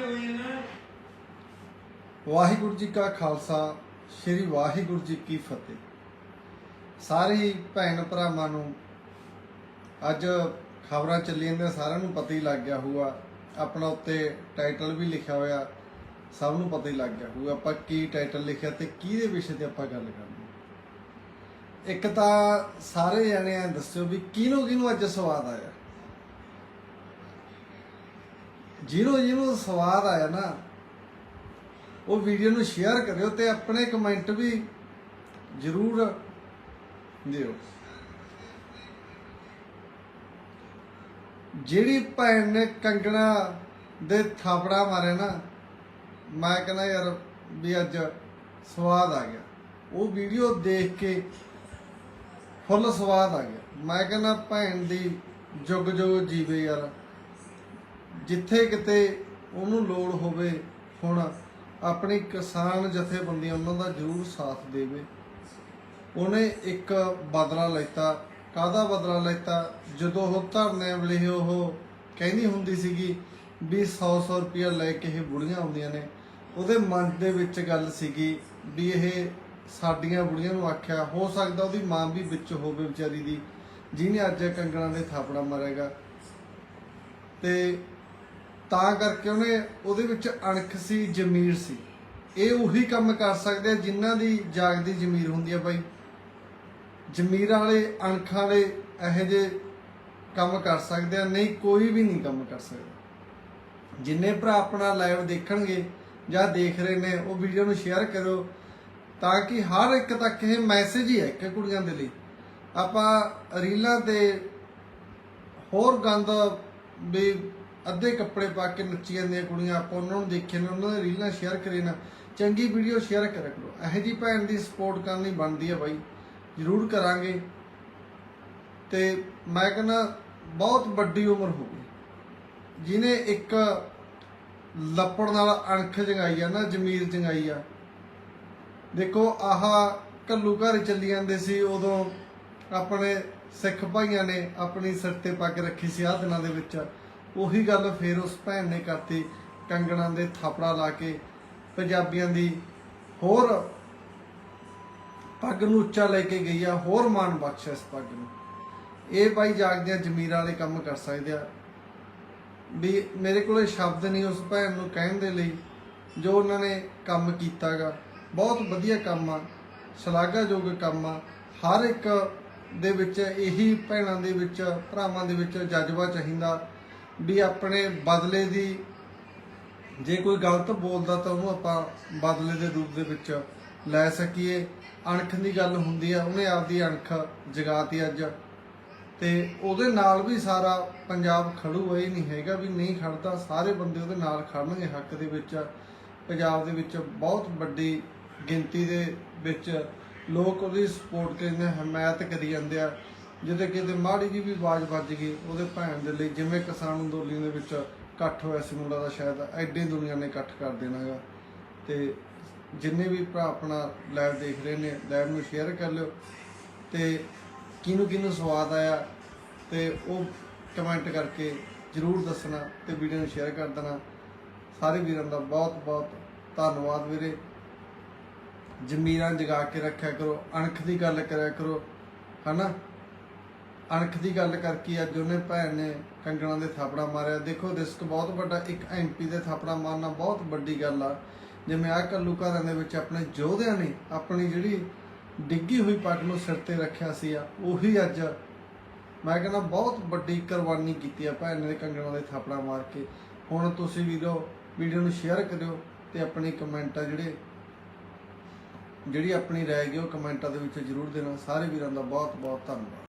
ਤੇ ਹੋਈਆਂ ਨੇ। ਵਾਹਿਗੁਰੂ ਜੀ ਕਾ ਖਾਲਸਾ, ਸ੍ਰੀ ਵਾਹਿਗੁਰੂ ਜੀ ਕੀ ਫਤਿਹ। ਸਾਰੇ ਭੈਣ ਭਰਾਵਾਂ ਨੂੰ ਅੱਜ ਖਬਰਾਂ ਚੱਲੀਆਂ ਨੇ ਸਾਰਿਆਂ ਨੂੰ ਪਤਾ ਹੀ ਲੱਗ ਗਿਆ ਹੋਊਗਾ। ਆਪਣਾ ਉੱਤੇ ਟਾਈਟਲ ਵੀ ਲਿਖਿਆ ਹੋਇਆ, ਸਭ ਨੂੰ ਪਤਾ ਹੀ ਲੱਗ ਗਿਆ ਹੋਊਗਾ ਆਪਾਂ ਕੀ ਟਾਈਟਲ ਲਿਖਿਆ ਤੇ ਕਿਹਦੇ ਵਿਸ਼ੇ ਤੇ ਆਪਾਂ ਗੱਲ ਕਰਨੀ। ਇੱਕ ਤਾਂ ਸਾਰੇ ਜਣੇ ਦੱਸਿਓ ਵੀ ਕਿਹਨੂੰ ਕਿਹਨੂੰ ਅੱਜ ਸਵਾਦ ਆਇਆ। ਜਿਹਨੂੰ ਜਿਹਨੂੰ ਸਵਾਦ ਆਇਆ ਨਾ, ਉਹ ਵੀਡੀਓ ਨੂੰ ਸ਼ੇਅਰ ਕਰਿਓ ਤੇ ਆਪਣੇ ਕਮੈਂਟ ਵੀ ਜ਼ਰੂਰ ਦਿਓ। ਜਿਹੜੀ ਭੈਣ ਨੇ ਕੰਗਣਾ ਦੇ ਥਾਪੜਾ ਮਾਰੇ ਨਾ, ਮੈਂ ਕਹਿੰਦਾ ਯਾਰ ਵੀ ਅੱਜ ਸਵਾਦ ਆ ਗਿਆ। ਉਹ ਵੀਡੀਓ ਦੇਖ ਕੇ ਫੁੱਲ ਸਵਾਦ ਆ ਗਿਆ। ਮੈਂ ਕਹਿੰਦਾ ਭੈਣ ਦੀ ਜੁਗ ਜੁਗ ਜੀਵੇ ਯਾਰ। ਜਿੱਥੇ ਕਿਤੇ ਉਹਨੂੰ ਲੋੜ ਹੋਵੇ ਹੁਣ ਆਪਣੀ ਕਿਸਾਨ ਜਥੇਬੰਦੀਆਂ ਉਹਨਾਂ ਦਾ ਜ਼ਰੂਰ ਸਾਥ ਦੇਵੇ। ਉਹਨੇ ਇੱਕ ਬਦਲਾ ਲੈਤਾ। ਕਾਹਦਾ ਬਦਲਾ ਲੈਤਾ? ਜਦੋਂ ਉਹ ਧਰਨੇ ਵੇਲੇ ਉਹ ਕਹਿੰਦੀ ਹੁੰਦੀ ਸੀਗੀ ਵੀ 100 100 ਰੁਪਇਆ ਲੈ ਕੇ ਇਹ ਬੁੜੀਆਂ ਆਉਂਦੀਆਂ ਨੇ। ਉਹਦੇ ਮਨ ਦੇ ਵਿੱਚ ਗੱਲ ਸੀਗੀ ਵੀ ਇਹ ਸਾਡੀਆਂ ਬੁੜੀਆਂ ਨੂੰ ਆਖਿਆ, ਹੋ ਸਕਦਾ ਉਹਦੀ ਮਾਂ ਵੀ ਵਿੱਚ ਹੋਵੇ ਵਿਚਾਰੀ ਦੀ, ਜਿਹਨੇ ਅੱਜ ਕੰਗਣਾ ਦੇ ਥਾਪੜਾ ਮਾਰੇਗਾ ਤੇ ਤਾਂ ਕਰਕੇ ਉਹਨੇ ਉਹਦੇ ਵਿੱਚ ਅਣਖ ਸੀ, ਜ਼ਮੀਰ ਸੀ। ਇਹ ਉਹੀ ਕੰਮ ਕਰ ਸਕਦੇ ਆ ਜਿਨ੍ਹਾਂ ਦੀ ਜਾਗਦੀ ਜ਼ਮੀਰ ਹੁੰਦੀ ਆ ਬਾਈ। ਜ਼ਮੀਰ ਵਾਲੇ, ਅਣਖ ਵਾਲੇ ਇਹੋ ਜਿਹੇ ਕੰਮ ਕਰ ਸਕਦੇ ਆ, ਨਹੀਂ ਕੋਈ ਵੀ ਨਹੀਂ ਕੰਮ ਕਰ ਸਕਦਾ। ਜਿੰਨੇ ਭਰਾ ਆਪਣਾ ਲਾਈਵ ਦੇਖਣਗੇ ਜਾਂ ਦੇਖ ਰਹੇ ਨੇ, ਉਹ ਵੀਡੀਓ ਨੂੰ ਸ਼ੇਅਰ ਕਰੋ ਤਾਂ ਕਿ ਹਰ ਇੱਕ ਤੱਕ ਇਹ ਮੈਸੇਜ ਹੀ ਹੈ ਕਿ ਕੁੜੀਆਂ ਦੇ ਲਈ। ਆਪਾਂ ਰੀਲਾਂ ਤੇ ਹੋਰ ਗੰਦ ਵੀ ਅੱਧੇ ਕੱਪੜੇ ਪਾ ਕੇ ਨੱਚੀ ਜਾਂਦੀਆਂ ਕੁੜੀਆਂ, ਆਪਾਂ ਉਹਨਾਂ ਨੂੰ ਦੇਖੇ ਨੇ, ਉਹਨਾਂ ਦੇ ਰੀਲਾਂ ਸ਼ੇਅਰ ਕਰੇ ਨਾ, ਚੰਗੀ ਵੀਡੀਓ ਸ਼ੇਅਰ ਕਰਿਆ ਕਰੋ। ਇਹੋ ਜੀ ਭੈਣ ਦੀ ਸਪੋਰਟ ਕਰਨੀ ਬਣਦੀ ਹੈ ਬਾਈ। ਜ਼ਰੂਰ ਕਰਾਂਗੇ। ਤੇ ਮੈਂ ਕਹਿੰਦਾ, ਬਹੁਤ ਵੱਡੀ ਉਮਰ ਹੋ ਗਈ। ਜਿਨੇ ਇੱਕ ਲੱਪੜ ਨਾਲ ਅਣਖ ਜਗਾਈ ਆ ਨਾ, ਜ਼ਮੀਰ ਜਗਾਈ ਆ। ਦੇਖੋ, ਆਹ ਕੱਲੂ ਘਰ ਚੱਲੀ ਜਾਂਦੇ ਸੀ, ਉਦੋਂ ਆਪਣੇ ਸਿੱਖ ਭਾਈਆਂ ਨੇ ਆਪਣੀ ਸਿਰ ਤੇ ਪੱਗ ਰੱਖੀ ਸੀ, ਆਹ ਦਿਨਾਂ ਦੇ ਵਿੱਚ। ਉਹੀ ਗੱਲ ਫੇਰ ਉਸ ਭੈਣ ਨੇ ਕਰਤੀ, ਕੰਗਣਾ ਦੇ ਥਾਪੜਾ ਲਾ ਕੇ ਪੰਜਾਬੀਆਂ ਦੀ ਹੋਰ ਪੱਗ ਨੂੰ ਉੱਚਾ ਲੈ ਕੇ ਗਈ ਆ, ਹੋਰ ਮਾਣ ਬਖਸ਼ਿਆ ਇਸ ਪੱਗ ਨੂੰ। ਇਹ ਭਾਈ ਜਾਗਦਿਆਂ ਜ਼ਮੀਰ ਵਾਲੇ ਕੰਮ ਕਰ ਸਕਦੇ ਆ। ਵੀ ਮੇਰੇ ਕੋਲੇ ਸ਼ਬਦ ਨਹੀਂ ਉਸ ਭੈਣ ਨੂੰ ਕਹਿਣ ਦੇ ਲਈ, ਜੋ ਉਹਨਾਂ ਨੇ ਕੰਮ ਕੀਤਾਗਾ। ਬਹੁਤ ਵਧੀਆ ਕੰਮ ਆ, ਸ਼ਲਾਘਾਯੋਗ ਕੰਮ ਆ। ਹਰ ਇੱਕ ਦੇ ਵਿੱਚ, ਇਹੀ ਭੈਣਾਂ ਦੇ ਵਿੱਚ, ਭਰਾਵਾਂ ਦੇ ਵਿੱਚ ਜਜ਼ਬਾ ਚਾਹੀਦਾ। ਵੀ ਆਪਣੇ ਬਦਲੇ ਦੀ ਜੇ ਕੋਈ ਗਲਤ ਬੋਲਦਾ ਤਾਂ ਉਹਨੂੰ ਆਪਾਂ ਬਦਲੇ ਦੇ ਰੂਪ ਦੇ ਵਿੱਚ ਲੈ ਸਕੀਏ। ਅਣਖ ਦੀ ਗੱਲ ਹੁੰਦੀ ਆ, ਉਹਨੇ ਆਪਦੀ ਅਣਖ ਜਗਾਤੀ ਅੱਜ। ਤੇ ਉਹਦੇ ਨਾਲ ਵੀ ਸਾਰਾ ਪੰਜਾਬ ਖੜੂ ਇਹ ਨਹੀਂ ਹੈਗਾ ਵੀ ਨਹੀਂ ਖੜਦਾ, ਸਾਰੇ ਬੰਦੇ ਉਹਦੇ ਨਾਲ ਖੜਨਗੇ ਹੱਕ ਦੇ ਵਿੱਚ। ਪੰਜਾਬ ਦੇ ਵਿੱਚ ਬਹੁਤ ਵੱਡੀ ਗਿਣਤੀ ਦੇ ਵਿੱਚ ਲੋਕ ਉਹਦੀ ਸਪੋਰਟ ਕਰਦੇ ਹਮਾਇਤ ਕਰੀ ਜਾਂਦੇ ਆ। ਜਿਹਦੇ ਕਿਤੇ ਮਾੜੀ ਜੀ ਵੀ ਆਵਾਜ਼ ਵੱਜ ਗਈ, ਉਹਦੇ ਭੈਣ ਦੇ ਲਈ ਜਿਵੇਂ ਕਿਸਾਨ ਅੰਦੋਲਨ ਦੇ ਵਿੱਚ ਇਕੱਠ ਹੋਇਆ ਸੀ ਮੁੰਡਾ ਦਾ ਸ਼ਾਇਦ, ਐਡੀ ਦੁਨੀਆ ਨੇ ਇਕੱਠ ਕਰ ਦੇਣਾ ਦੇਣਾਗਾ ਤੇ ਜਿੰਨੇ ਵੀ ਭਰਾ ਆਪਣਾ ਲਾਈਵ ਦੇਖ ਰਹੇ ਨੇ ਲਾਈਵ ਨੂੰ ਸ਼ੇਅਰ ਕਰ ਲਿਓ। ਤੇ ਕਿਹਨੂੰ ਕਿਹਨੂੰ ਸਵਾਦ ਆਇਆ, ਤੇ ਉਹ ਕਮੈਂਟ ਕਰਕੇ ਜਰੂਰ ਦੱਸਣਾ ਤੇ ਵੀਡੀਓ ਨੂੰ ਸ਼ੇਅਰ ਕਰ ਦੇਣਾ। ਸਾਰੇ ਵੀਰਾਂ ਦਾ ਬਹੁਤ ਬਹੁਤ ਧੰਨਵਾਦ ਵੀਰੇ। ਜ਼ਮੀਰਾਂ ਜਗਾ ਕੇ ਰੱਖਿਆ ਕਰੋ, ਅਣਖ ਦੀ ਗੱਲ ਕਰਿਆ ਕਰੋ, ਹਨਾ? ਅਣਖ ਦੀ ਗੱਲ ਕਰਕੇ ਅੱਜ ਉਹਨੇ ਭੈਣ ਨੇ ਕੰਗਣਾ ਦੇ ਥਾਪੜਾ ਮਾਰਿਆ। ਦੇਖੋ ਰਿਸਕ ਬਹੁਤ ਵੱਡਾ ਇੱਕ ਐਮਪੀ ਦੇ ਥਾਪੜਾ ਮਾਰਨਾ ਬਹੁਤ ਵੱਡੀ ਗੱਲ ਆ। ਜਿਵੇਂ ਆ ਕੱਲੂ ਘਰਾਂ ਦੇ ਵਿੱਚ ਆਪਣੇ ਯੋਧਿਆਂ ਨੇ ਆਪਣੀ ਜਿਹੜੀ ਡਿੱਗੀ ਹੋਈ ਪੱਗ ਨੂੰ ਸਿਰ ਤੇ ਰੱਖਿਆ ਸੀ ਆ, ਉਹੀ ਅੱਜ ਮੈਂ ਕਹਿੰਦਾ ਬਹੁਤ ਵੱਡੀ ਕੁਰਬਾਨੀ ਕੀਤੀ ਆ ਭੈਣ ਨੇ ਕੰਗਣਾ ਦੇ ਥਾਪੜਾ ਮਾਰ ਕੇ। ਹੁਣ ਤੁਸੀਂ ਵੀਰੋ, ਵੀਡੀਓ ਨੂੰ ਸ਼ੇਅਰ ਕਰਿਓ ਤੇ ਆਪਣੀ ਕਮੈਂਟ ਆ ਜਿਹੜੇ, ਜਿਹੜੀ ਆਪਣੀ ਰਾਏ ਗਈ ਉਹ ਕਮੈਂਟਾਂ ਦੇ ਵਿੱਚ ਜਰੂਰ ਦੇਣਾ। ਸਾਰੇ ਵੀਰਾਂ ਦਾ ਬਹੁਤ ਬਹੁਤ ਧੰਨਵਾਦ।